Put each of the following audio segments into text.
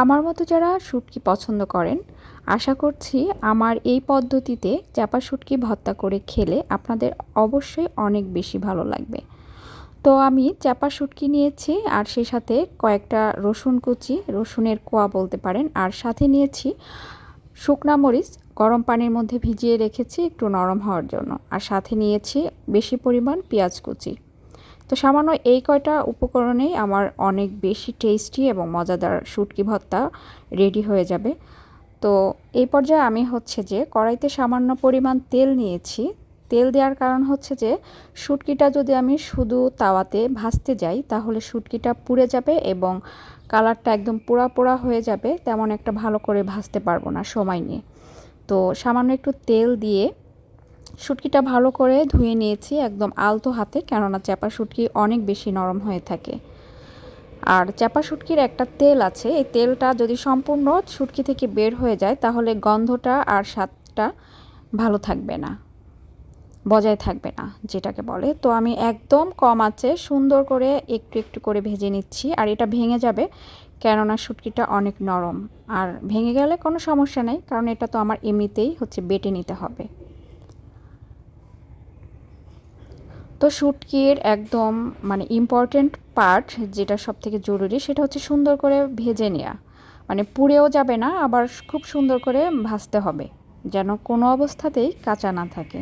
আমার মতো যারা শুটকি পছন্দ করেন, আশা করছি আমার এই পদ্ধতিতে চাপা শুটকি ভর্তা করে খেলে আপনাদের অবশ্যই অনেক বেশি ভালো লাগবে। তো আমি চাপা শুটকি নিয়েছি আর সেই সাথে কয়েকটা রসুন কুচি, রসুনের কোয়া বলতে পারেন, আর সাথে নিয়েছি শুকনা মরিচ, গরম পানির মধ্যে ভিজিয়ে রেখেছি একটু নরম হওয়ার জন্য। আর সাথে নিয়েছি বেশি পরিমাণ পেঁয়াজ কুচি। তো সামান্য এই কয়টা উপকরণেই আমার অনেক বেশি টেস্টি এবং মজাদার শুটকি ভর্তা রেডি হয়ে যাবে। তো এই পর্যায়ে আমি হচ্ছে যে কড়াইতে সামান্য পরিমাণ তেল নিয়েছি। তেল দেওয়ার কারণ হচ্ছে যে শুটকিটা যদি আমি শুধু তাওয়াতে ভাজতে যাই, তাহলে শুটকিটা পুড়ে যাবে এবং কালারটা একদম পোড়া পোড়া হয়ে যাবে, তেমন একটা ভালো করে ভাজতে পারব না সময় নিয়ে। তো সামান্য একটু তেল দিয়ে শুটকিটা ভালো করে ধুয়ে নিয়েছি একদম আলতো হাতে, কেননা চাপা শুটকি অনেক বেশি নরম হয়ে থাকে। আর চাপা শুটকির একটা তেল আছে, এই তেলটা যদি সম্পূর্ণ শুটকি থেকে বের হয়ে যায়, তাহলে গন্ধটা আর স্বাদটা ভালো থাকবে না, বজায় থাকবে না, যেটাকে বলে। তো আমি একদম কম আছে, সুন্দর করে একটু একটু করে ভেজে নিচ্ছি, আর এটা ভেঙে যাবে, কেননা শুটকিটা অনেক নরম। আর ভেঙে গেলে কোনো সমস্যা নেই, কারণ এটা তো আমার এমনিতেই হচ্ছে বেটে নিতে হবে। তো শুটকির একদম মানে ইম্পর্টেন্ট পার্ট যেটা সব থেকে জরুরি সেটা হচ্ছে সুন্দর করে ভেজে নেওয়া মানে পুড়েও যাবে না, আবার খুব সুন্দর করে ভাজতে হবে, যেন কোনো অবস্থাতেই কাঁচা না থাকে।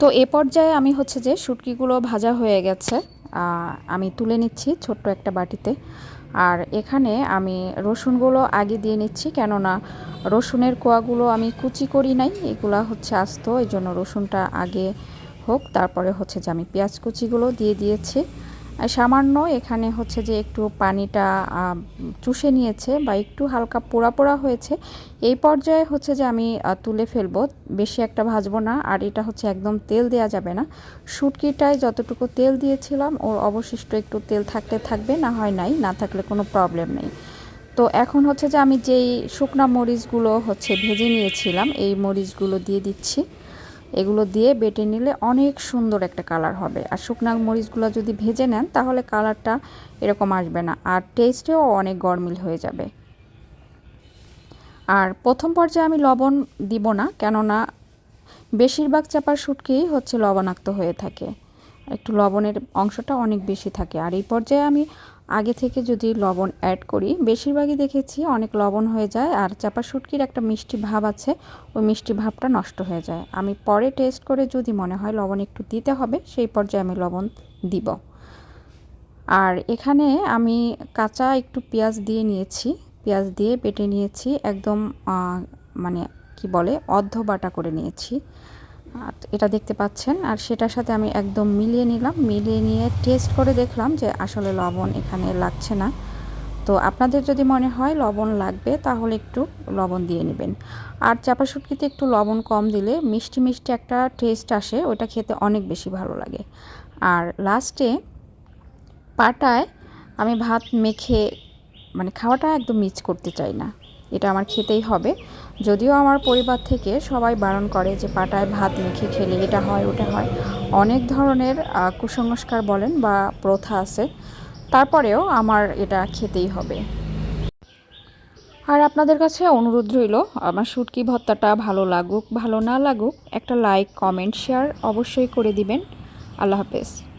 তো এ পর্যায়ে আমি হচ্ছে যে শুটকিগুলো ভাজা হয়ে গেছে। আমি তুলে নিচ্ছি ছোট্ট একটা বাটিতে। আর এখানে আমি রসুনগুলো আগে দিয়ে নিচ্ছি, কেননা রসুনের কোয়াগুলো আমি কুচি করি নাই, এগুলো হচ্ছে আস্ত এই জন্য রসুনটা আগে হোক, তারপরে হচ্ছে যে আমি পেঁয়াজ কুচিগুলো দিয়ে দিয়েছি। সামান্য এখানে হচ্ছে যে একটু পানিটা চুষে নিয়েছে বা একটু হালকা পোড়া পোড়া হয়েছে, এই পর্যায়ে হচ্ছে যে আমি তুলে ফেলব। বেশি একটা ভাজবো না, আর এটা হচ্ছে একদম তেল দেওয়া যাবে না। শুটকিটায় যতটুকু তেল দিয়েছিলাম, ওর অবশিষ্ট একটু তেল থাকলে থাকবে, না হয় নাই, না থাকলে কোনো প্রবলেম নেই। তো এখন হচ্ছে যে আমি যেই শুকনা মরিচগুলো হচ্ছে ভেজে নিয়েছিলাম, এই মরিচগুলো দিয়ে দিচ্ছি। এগুলো দিয়ে বেটে নিলে অনেক সুন্দর একটা কালার হবে। আর শুকনা মরিচগুলো যদি ভেজে নেন, তাহলে কালারটা এরকম আসবে না। আর টেস্টেও অনেক গরমিল হয়ে যাবে। আর প্রথম পর্যায়ে আমি লবণ দিব না, কেননা বেশিরভাগ চাপার শুটকি হচ্ছে লবণাক্ত হয়ে থাকে। একটু লবণের অংশটা অনেক বেশি থাকে। আর এই পর্যায়ে আমি আগে থেকে যদি লবণ অ্যাড করি, বেশিরভাগই দেখেছি অনেক লবণ হয়ে যায় আর চাপা শুটকির একটা মিষ্টি ভাব আছে, ওই মিষ্টি ভাবটা নষ্ট হয়ে যায়। আমি পরে টেস্ট করে যদি মনে হয় লবণ একটু দিতে হবে, সেই পর্যায়ে আমি লবণ দিব। আর এখানে আমি কাঁচা একটু পেঁয়াজ দিয়ে নিয়েছি, পেঁয়াজ দিয়ে বেটে নিয়েছি, একদম মানে কি বলে, অর্ধ বাটা করে নিয়েছি। এটা দেখতে পাচ্ছেন, আর সেটার সাথে আমি একদম মিলিয়ে নিলাম। মিলিয়ে নিয়ে টেস্ট করে দেখলাম যে আসলে লবণ এখানে লাগছে না। তো আপনাদের যদি মনে হয় লবণ লাগবে, তাহলে একটু লবণ দিয়ে নেবেন। আর চাপা শুটকিতে একটু লবণ কম দিলে মিষ্টি মিষ্টি একটা টেস্ট আসে, ওটা খেতে অনেক বেশি ভালো লাগে। আর লাস্টে পাটায় আমি ভাত মেখে মানে খাওয়াটা একদম মিক্স করতে চাই না। এটা আমার খেতেই হবে। যদিও আমার পরিবার থেকে সবাই বারণ করে যে পাটায় ভাত মেখে খেলে এটা হয়, ওটা হয়। অনেক ধরনের কুসংস্কার বলেন বা প্রথা আছে। তারপরেও আমার এটা খেতেই হবে। আর আপনাদের কাছে অনুরোধ রইল, আমার শুটকি ভত্তাটা ভালো লাগুক, ভালো না লাগুক, একটা লাইক কমেন্ট শেয়ার অবশ্যই করে দিবেন। আল্লাহ হাফেজ।